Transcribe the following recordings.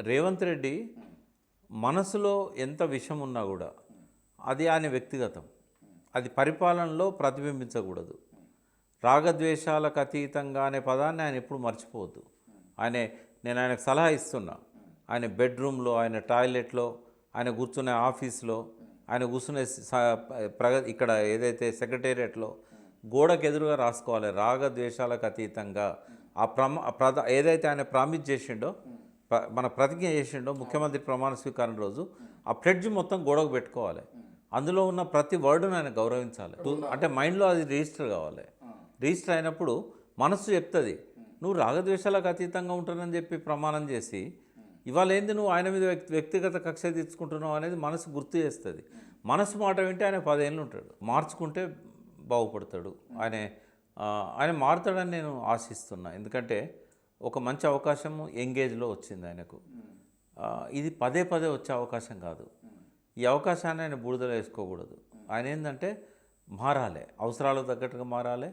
రేవంత్ రెడ్డి మనసులో ఎంత విషం ఉన్నా కూడా అది ఆయన వ్యక్తిగతం. అది పరిపాలనలో ప్రతిబింబించకూడదు. రాగద్వేషాలకు అతీతంగా అనే పదాన్ని ఆయన ఎప్పుడు మర్చిపోవద్దు. ఆయన నేను ఆయనకు సలహా ఇస్తున్నా. ఆయన బెడ్రూమ్లో ఆయన టాయిలెట్లో ఆయన కూర్చునే ఆఫీస్లో ఆయన కూర్చునే ప్రగ ఇక్కడ ఏదైతే సెక్రటేరియట్లో గోడకు ఎదురుగా రాసుకోవాలి. రాగద్వేషాలకు అతీతంగా ఆ ప్రమ ఆ ఏదైతే ఆయన ప్రామిస్ చేసిండో మన ప్రతిజ్ఞ చేసిండో ముఖ్యమంత్రి ప్రమాణ స్వీకారం రోజు ఆ ప్లెడ్జ్ మొత్తం గోడకు పెట్టుకోవాలి. అందులో ఉన్న ప్రతి వర్డ్ను ఆయన గౌరవించాలి. అంటే మైండ్లో అది రిజిస్టర్ కావాలి. రిజిస్టర్ అయినప్పుడు మనస్సు చెప్తుంది నువ్వు రాగద్వేషాలకు అతీతంగా ఉంటానని చెప్పి ప్రమాణం చేసి ఇవాళ ఏంది నువ్వు ఆయన మీద వ్యక్తి వ్యక్తిగత కక్ష తెచ్చుకుంటున్నావు అనేది మనసు గుర్తు చేస్తుంది. మనసు మాట వింటే ఆయన పదేళ్ళు ఉంటాడు. మార్చుకుంటే బాగుపడతాడు. ఆయన ఆయన మారుతాడని నేను ఆశిస్తున్నా. ఎందుకంటే ఒక మంచి అవకాశం ఎంగేజ్లో వచ్చింది ఆయనకు. ఇది పదే పదే వచ్చే అవకాశం కాదు. ఈ అవకాశాన్ని ఆయన బూడిదలో వేసుకోకూడదు. ఆయన ఏంటంటే మారాలి. అవసరాలకు తగ్గట్టుగా మారాలి.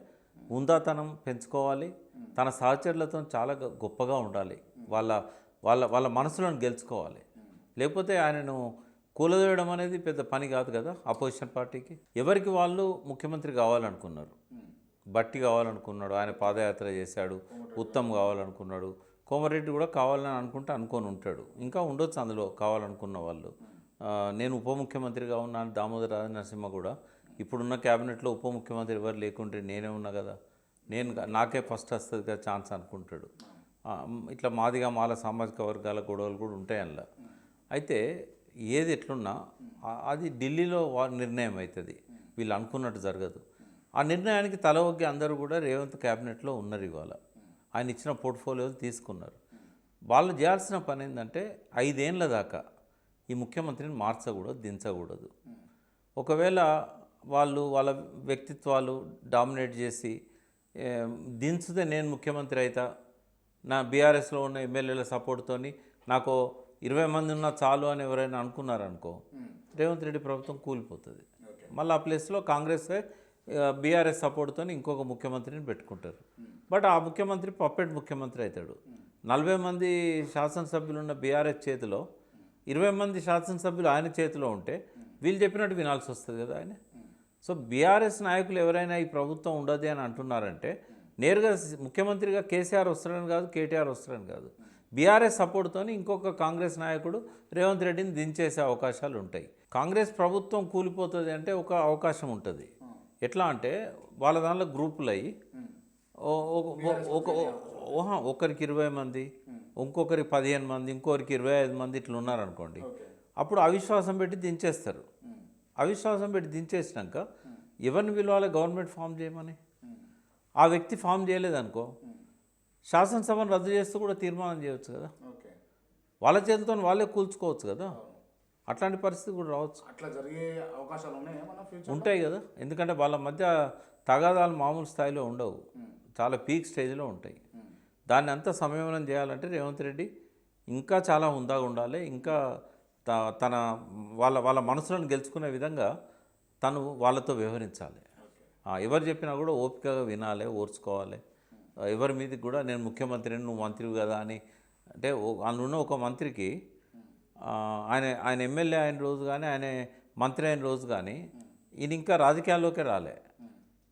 ఉందాతనం పెంచుకోవాలి. తన సహచరులతో చాలా గొప్పగా ఉండాలి. వాళ్ళ వాళ్ళ వాళ్ళ మనసులను గెలుచుకోవాలి. లేకపోతే ఆయనను కూలదోయడం అనేది పెద్ద పని కాదు కదా అపోజిషన్ పార్టీకి. ఎవరికి వాళ్ళు ముఖ్యమంత్రి కావాలనుకున్నారు? బట్టి కావాలనుకున్నాడు ఆయన పాదయాత్ర చేశాడు ఉత్తమ్ కావాలనుకున్నాడు. కోమరెడ్డి కూడా కావాలని అనుకుంటే అనుకొని ఉంటాడు. ఇంకా ఉండొచ్చు అందులో కావాలనుకున్న వాళ్ళు. నేను ఉప ముఖ్యమంత్రిగా ఉన్నాను దామోదర నరసింహ కూడా. ఇప్పుడున్న క్యాబినెట్లో ఉప ముఖ్యమంత్రి ఎవరు లేకుంటే నేనే ఉన్నా కదా. నేను నాకే ఫస్ట్ వస్తుంది కదా ఛాన్స్ అనుకుంటాడు. ఇట్లా మాదిగా మాల సామాజిక వర్గాల గొడవలు కూడా ఉంటాయి అందులో. అయితే ఏది ఎట్లున్నా అది ఢిల్లీలో వా- నిర్ణయం అవుతుంది. వీళ్ళు అనుకున్నట్టు జరగదు. ఆ నిర్ణయానికి తల ఒగ్గి అందరూ కూడా రేవంత్ క్యాబినెట్లో ఉన్నారు ఇవాళ. ఆయన ఇచ్చిన పోర్ట్ఫోలియోలు తీసుకున్నారు. వాళ్ళు చేయాల్సిన పని ఏంటంటే ఐదేళ్ళ దాకా ఈ ముఖ్యమంత్రిని మార్చకూడదు దించకూడదు. ఒకవేళ వాళ్ళు వాళ్ళ వ్యక్తిత్వాలు డామినేట్ చేసి ఏ, దించితే నేను ముఖ్యమంత్రి అవుతా నా బీఆర్ఎస్లో ఉన్న ఎమ్మెల్యేల సపోర్ట్తోని నాకు ఇరవై మంది ఉన్నా చాలు అని ఎవరైనా అనుకున్నారనుకో రేవంత్ రెడ్డి ప్రభుత్వం కూలిపోతుంది. మళ్ళీ ఆ ప్లేస్లో కాంగ్రెస్ బీఆర్ఎస్ సపోర్ట్తో ఇంకొక ముఖ్యమంత్రిని పెట్టుకుంటారు. బట్ ఆ ముఖ్యమంత్రి పప్పెట్ ముఖ్యమంత్రి అవుతాడు. నలభై మంది శాసనసభ్యులు ఉన్న బీఆర్ఎస్ చేతిలో ఇరవై మంది శాసనసభ్యులు ఆయన చేతిలో ఉంటే వీళ్ళు చెప్పినట్టు వినాల్సి వస్తుంది కదా ఆయన. సో బీఆర్ఎస్ నాయకులు ఎవరైనా ఈ ప్రభుత్వం ఉండదు అని అంటున్నారంటే నేరుగా ముఖ్యమంత్రిగా కేసీఆర్ వస్తారని కాదు కేటీఆర్ వస్తారని కాదు. బీఆర్ఎస్ సపోర్ట్తో ఇంకొక కాంగ్రెస్ నాయకుడు రేవంత్ రెడ్డిని దించేసే అవకాశాలు ఉంటాయి కాంగ్రెస్ ప్రభుత్వం కూలిపోతుంది అంటే ఒక అవకాశం ఉంటుంది. ఎట్లా అంటే వాళ్ళ దానిలో గ్రూపులు అయ్యి ఒకరికి ఇరవై మంది ఇంకొకరికి పదిహేను మంది ఇంకొకరికి ఇరవై ఐదు మంది ఇట్లా ఉన్నారనుకోండి అప్పుడు అవిశ్వాసం పెట్టి దించేస్తారు. అవిశ్వాసం పెట్టి దించేసినాక ఎవరిని పిలవాలి గవర్నమెంట్ ఫామ్ చేయమని? ఆ వ్యక్తి ఫామ్ చేయలేదనుకో శాసనసభను రద్దు చేస్తూ కూడా తీర్మానం చేయొచ్చు కదా. వాళ్ళ చేతితో వాళ్ళే కూల్చుకోవచ్చు కదా. అట్లాంటి పరిస్థితి కూడా రావచ్చు. అట్లా జరిగే అవకాశాలు ఉన్నాయా ఫ్యూచర్ ఉంటాయి కదా. ఎందుకంటే వాళ్ళ మధ్య తగాదాలు మామూలు స్థాయిలో ఉండవు. చాలా పీక్ స్టేజ్లో ఉంటాయి. దాన్ని అంతా సమన్వయం చేయాలంటే రేవంత్ రెడ్డి ఇంకా చాలా హుందాగా ఉండాలి. ఇంకా త- తన వాళ్ళ వాళ్ళ మనసులను గెలుచుకునే విధంగా తను వాళ్ళతో వ్యవహరించాలి. ఎవరు చెప్పినా కూడా ఓపికగా వినాలి ఓర్చుకోవాలి. ఎవరి మీదకి కూడా నేను ముఖ్యమంత్రిని నువ్వు మంత్రివి కదా అని. అంటే అందులో ఒక మంత్రికి ఆయన ఆయన ఎమ్మెల్యే అయిన రోజు కానీ ఆయన మంత్రి అయిన రోజు కానీ ఈయన ఇంకా రాజకీయాల్లోకే రాలే.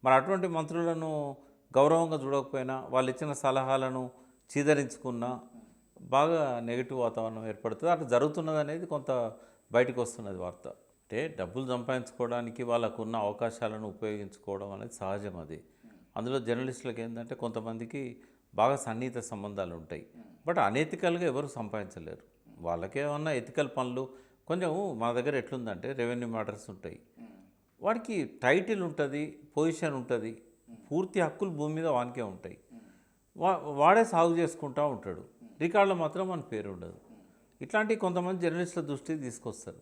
మరి అటువంటి మంత్రులను గౌరవంగా చూడకపోయినా వాళ్ళు ఇచ్చిన సలహాలను చీదరించుకున్నా బాగా నెగిటివ్ వాతావరణం ఏర్పడుతుంది. అట్లా జరుగుతున్నది అనేది కొంత బయటకు వస్తున్నది వార్త. అంటే డబ్బులు సంపాదించుకోవడానికి వాళ్ళకు ఉన్న అవకాశాలను ఉపయోగించుకోవడం అనేది సహజం అది. అందులో జర్నలిస్టులకు ఏంటంటే కొంతమందికి బాగా సన్నిహిత సంబంధాలు ఉంటాయి. బట్ అనెతికల్గా ఎవరు సంపాదించలేరు. వాళ్ళకేమన్నా ఎథికల్ పనులు? కొంచెం మా దగ్గర ఎట్లుందంటే రెవెన్యూ మ్యాటర్స్ ఉంటాయి. వాడికి టైటిల్ ఉంటుంది పొజిషన్ ఉంటుంది పూర్తి హక్కులు భూమి మీద వానికే ఉంటాయి. వా వాడే సాగు చేసుకుంటూ ఉంటాడు. రికార్డులో మాత్రం మన పేరు ఉండదు. ఇట్లాంటి కొంతమంది జర్నలిస్టుల దృష్టికి తీసుకొస్తారు.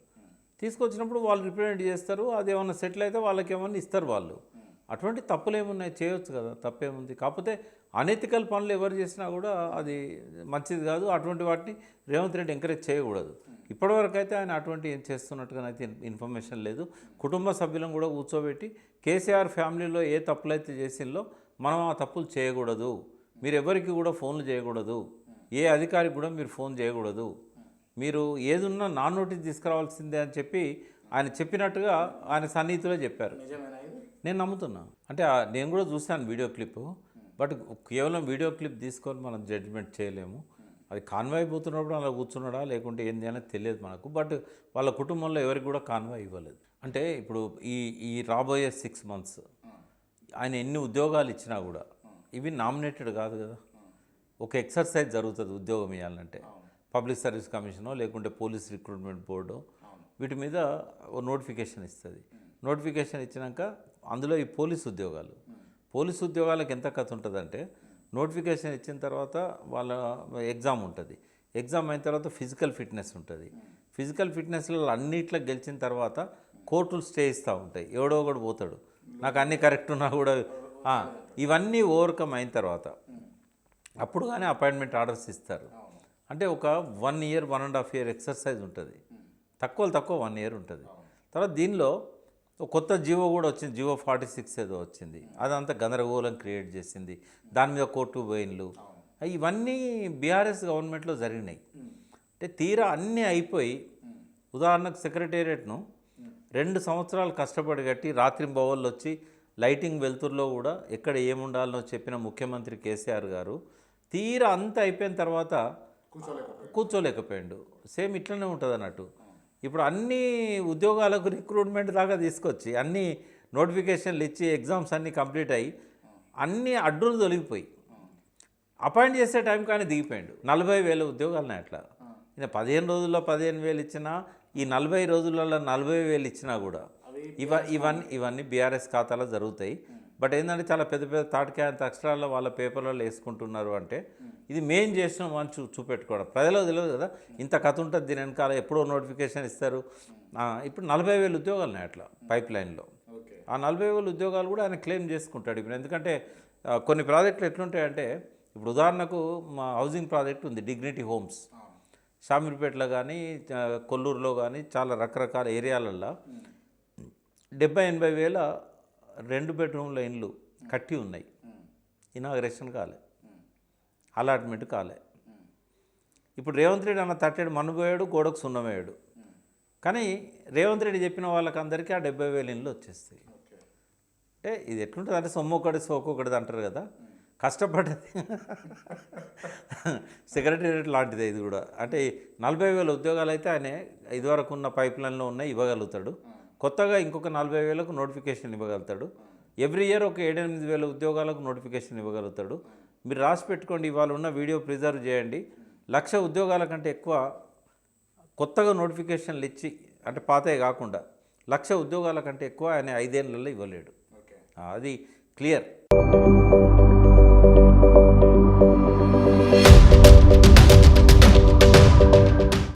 తీసుకొచ్చినప్పుడు వాళ్ళు రిప్రజెంట్ చేస్తారు అది ఏమన్నా సెటిల్ అయితే వాళ్ళకి ఏమన్నా ఇస్తారు వాళ్ళు. అటువంటి తప్పులు ఏమున్నాయి చేయొచ్చు కదా తప్పేముంది? కాకపోతే అనెతికల్ పనులు ఎవరు చేసినా కూడా అది మంచిది కాదు. అటువంటి వాటిని రేవంత్ రెడ్డి ఎంకరేజ్ చేయకూడదు. ఇప్పటివరకు అయితే ఆయన అటువంటి ఏం చేస్తున్నట్టుగానైతే ఇన్ఫర్మేషన్ లేదు. కుటుంబ సభ్యులను కూడా కూర్చోబెట్టి కేసీఆర్ ఫ్యామిలీలో ఏ తప్పులైతే చేసిందో మనం ఆ తప్పులు చేయకూడదు. మీరు ఎవరికి కూడా ఫోన్లు చేయకూడదు. ఏ అధికారికి కూడా మీరు ఫోన్ చేయకూడదు. మీరు ఏదున్నా నాన్ నోటీస్ తీసుకురావాల్సిందే అని చెప్పి ఆయన చెప్పినట్టుగా ఆయన సన్నిహితులే చెప్పారు. నిజమేనా? నేను నమ్ముతున్నా. అంటే నేను కూడా చూశాను వీడియో క్లిప్. బట్ కేవలం వీడియో క్లిప్ తీసుకొని మనం జడ్జ్మెంట్ చేయలేము. అది కాన్వాయ్ పోతున్నప్పుడు అలా కూర్చున్నాడా లేకుంటే ఏంది అనేది తెలియదు మనకు. బట్ వాళ్ళ కుటుంబంలో ఎవరికి కూడా కాన్వాయ్ ఇవ్వలేదు. అంటే ఇప్పుడు ఈ ఈ రాబోయే సిక్స్ మంత్స్ ఆయన ఎన్ని ఉద్యోగాలు ఇచ్చినా కూడా ఇవి నామినేటెడ్ కాదు కదా. ఒక ఎక్సర్సైజ్ జరుగుతుంది ఉద్యోగం ఇవ్వాలంటే పబ్లిక్ సర్వీస్ కమిషనో లేకుంటే పోలీస్ రిక్రూట్మెంట్ బోర్డు వీటి మీద ఓ నోటిఫికేషన్ ఇస్తుంది. నోటిఫికేషన్ ఇచ్చినాక అందులో ఈ పోలీస్ ఉద్యోగాలు. పోలీస్ ఉద్యోగాలకు ఎంత కథ ఉంటుందంటే నోటిఫికేషన్ ఇచ్చిన తర్వాత వాళ్ళ ఎగ్జామ్ ఉంటుంది. ఎగ్జామ్ అయిన తర్వాత ఫిజికల్ ఫిట్నెస్ ఉంటుంది. ఫిజికల్ ఫిట్నెస్లో అన్నిట్లో గెలిచిన తర్వాత కోర్టులు స్టే ఇస్తూ ఉంటాయి. ఎవడో ఒకడు పోతాడు. నాకు అన్నీ కరెక్ట్ ఉన్నా కూడా ఇవన్నీ ఓవర్కమ్ అయిన తర్వాత అప్పుడు కానీ అపాయింట్మెంట్ ఆర్డర్స్ ఇస్తారు. అంటే ఒక one year one and half year exercise ఉంటుంది. తక్కువ తక్కువ వన్ ఇయర్ ఉంటుంది. తర్వాత దీనిలో కొత్త జీవో కూడా వచ్చింది. జీవో ఫార్టీ సిక్స్ ఏదో వచ్చింది. అదంతా గందరగోళం క్రియేట్ చేసింది. దాని మీద కోర్టు బోయిన్లు ఇవన్నీ బీఆర్ఎస్ గవర్నమెంట్లో జరిగినాయి. అంటే తీరా అన్నీ అయిపోయి ఉదాహరణకు సెక్రటేరియట్ను రెండు సంవత్సరాలు కష్టపడి కట్టి రాత్రి బవళ్ళు వచ్చి లైటింగ్ వెలుతురులో కూడా ఎక్కడ ఏముండాలనో చెప్పిన ముఖ్యమంత్రి కేసీఆర్ గారు తీరా అంతా అయిపోయిన తర్వాత కూర్చోలేకపోయాడు. సేమ్ ఇట్లనే ఉంటుంది అన్నట్టు ఇప్పుడు అన్ని ఉద్యోగాలకు రిక్రూట్మెంట్ దాకా తీసుకొచ్చి అన్ని నోటిఫికేషన్లు ఇచ్చి ఎగ్జామ్స్ అన్నీ కంప్లీట్ అయ్యి అన్ని అడ్డులు తొలగిపోయి. అపాయింట్ చేసే టైం కానీ దిగిపోయాడు. నలభై వేల ఉద్యోగాలున్నాయి అట్లా. ఈయన పదిహేను రోజుల్లో పదిహేను వేలు ఇచ్చినా ఈ నలభై రోజులలో నలభై వేలు ఇచ్చినా కూడా ఇవ ఇవన్నీ ఇవన్నీ బీఆర్ఎస్ ఖాతాలో జరుగుతాయి. బట్ ఏంటంటే చాలా పెద్ద పెద్ద తాటికాయంత అక్షరాల్లో వాళ్ళ పేపర్లలో వేసుకుంటున్నారు అంటే ఇది మేం చేసినాం అని చూ చూపెట్టుకోవడం. ప్రజలకు తెలియదు కదా ఇంత కథ ఉంటుంది దీని వెనకాల ఎప్పుడో నోటిఫికేషన్ ఇస్తారు. ఇప్పుడు నలభై వేలు ఉద్యోగాలు ఉన్నాయి అట్లా పైప్ లైన్లో. ఆ నలభై వేల ఉద్యోగాలు కూడా ఆయన క్లెయిమ్ చేసుకుంటాడు. ఇప్పుడు ఎందుకంటే కొన్ని ప్రాజెక్టులు ఎట్లుంటాయంటే ఇప్పుడు ఉదాహరణకు మా హౌసింగ్ ప్రాజెక్ట్ ఉంది డిగ్నిటీ హోమ్స్. షామీర్పేటలో కానీ కొల్లూరులో కానీ చాలా రకరకాల ఏరియాలల్లో డెబ్బై ఎనభై వేల రెండు బెడ్రూమ్ల ఇండ్లు కట్టి ఉన్నాయి. ఇనాగరేషన్ కాలే. అలాట్మెంట్ కాలే. ఇప్పుడు రేవంత్ రెడ్డి అన్న తట్టేడు మనుపోయాడు గోడకు సున్నమేయాడు కానీ రేవంత్ రెడ్డి చెప్పిన వాళ్ళకందరికీ ఆ డెబ్బై వేల ఇండ్లు వచ్చేస్తాయి. అంటే ఇది ఎట్లుంటుంది? అంటే సొమ్ము ఒకటి సోకు ఒకటిది అంటారు కదా. కష్టపడ్డది. సెక్రటేరియట్ లాంటిదే ఇది కూడా. అంటే నలభై వేల ఉద్యోగాలు అయితే ఆయన ఇదివరకు ఉన్న పైప్ లైన్లో ఉన్నాయి ఇవ్వగలుగుతాడు. కొత్తగా ఇంకొక నలభై వేలకు నోటిఫికేషన్ ఇవ్వగలుగుతాడు. ఎవ్రీ ఇయర్ ఒక ఏడెనిమిది వేల ఉద్యోగాలకు నోటిఫికేషన్ ఇవ్వగలుగుతాడు. మీరు రాసి పెట్టుకోండి ఇవాళ ఉన్న వీడియో ప్రిజర్వ్ చేయండి. లక్ష ఉద్యోగాల కంటే ఎక్కువ కొత్తగా నోటిఫికేషన్లు ఇచ్చి అంటే పాతవి కాకుండా లక్ష ఉద్యోగాల కంటే ఎక్కువ ఆయన ఐదేళ్ళలో ఇవ్వలేడు. అది క్లియర్.